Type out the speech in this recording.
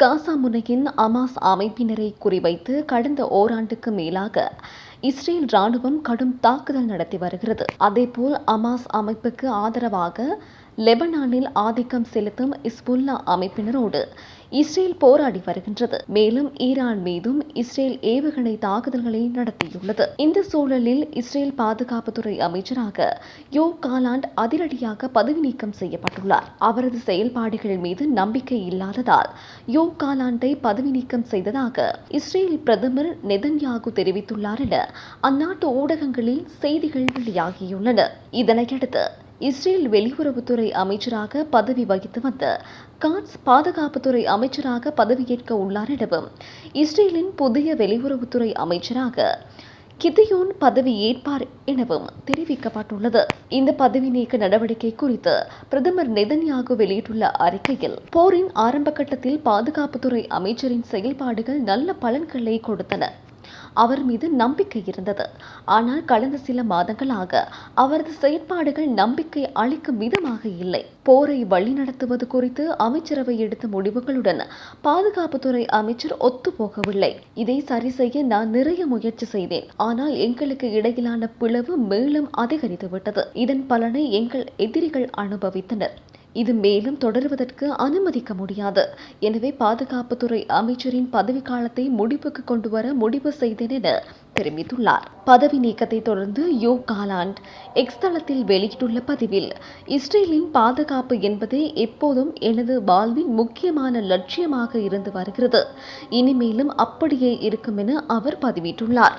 காசா முனையின் அமாஸ் அமைப்பினரை குறிவைத்து கடந்த ஓராண்டுக்கு மேலாக இஸ்ரேல் ராணுவம் கடும் தாக்குதல் நடத்தி வருகிறது. அதேபோல் அமாஸ் அமைப்புக்கு ஆதரவாக லெபனானில் ஆதிக்கம் செலுத்தும் இஸ்புல்லா அமைப்பினரோடு இஸ்ரேல் போராடி வருகின்றது. மேலும் ஈரான் மீதும் இஸ்ரேல் ஏவுகணை தாக்குதல்களை நடத்தியுள்ளது. இந்த சூழலில் இஸ்ரேல் பாதுகாப்புத்துறை அமைச்சராக யோ காலாண்ட் அதிரடியாக பதவி நீக்கம் செய்யப்பட்டுள்ளார். அவரது செயல்பாடுகள் மீது நம்பிக்கை இல்லாததால் யோ காலாண்டை பதவி நீக்கம் செய்ததாக இஸ்ரேல் பிரதமர் நெதன்யாகு தெரிவித்துள்ளார் என அந்நாட்டு ஊடகங்களில் செய்திகள் வெளியாகியுள்ளன. இதனையடுத்து இஸ்ரேல் வெளியுறவுத்துறை அமைச்சராக பதவி வகித்து வந்த காட்ஸ் பாதுகாப்புத்துறை அமைச்சராக பதவியேற்க உள்ளார் எனவும் இஸ்ரேலின் புதிய வெளியுறவுத்துறை அமைச்சராக கிதியோன் பதவி ஏற்பார் எனவும் தெரிவிக்கப்பட்டுள்ளது. இந்த பதவி நீக்க நடவடிக்கை குறித்து பிரதமர் நெதன்யாகு வெளியிட்டுள்ள அறிக்கையில் போரின் ஆரம்ப கட்டத்தில் பாதுகாப்புத்துறை அமைச்சரின் செயல்பாடுகள் நல்ல பலன்களை கொடுத்தன. அவர் மீது நம்பிக்கை இருந்தது. ஆனால் கடந்த சில மாதங்களாக அவரது செயற்பாடுகள் நம்பிக்கை அளிக்கும் விதமாக இல்லை. போரை வழிநடத்துவது குறித்து அமைச்சரவை எடுத்த முடிவுகளுடன் பாதுகாப்புத்துறை அமைச்சர் ஒத்துப்போகவில்லை இதை சரி செய்ய நான் நிறைய முயற்சி செய்தேன். ஆனால் எங்களுக்கு இடையிலான பிளவு மேலும் அதிகரித்துவிட்டது இதன் பலனை எங்கள் எதிரிகள் அனுபவித்தனர். இது மேலும் தொடருவதற்கு அனுமதிக்க முடியாது. எனவே பாதுகாப்புத்துறை அமைச்சரின் பதவிக்காலத்தை முடிவுக்கு கொண்டு வர முடிவு செய்தேன் என தெரிவித்துள்ளார். பதவி நீக்கத்தை தொடர்ந்து யோ காலாண்ட் எக்ஸ் தளத்தில் வெளியிட்டுள்ள பதிவில் இஸ்ரேலின் பாதுகாப்பு என்பதே எப்போதும் எனது வாழ்வின் முக்கியமான லட்சியமாக இருந்து வருகிறது. இனிமேலும் அப்படியே இருக்கும் என அவர் பதிவிட்டுள்ளார்.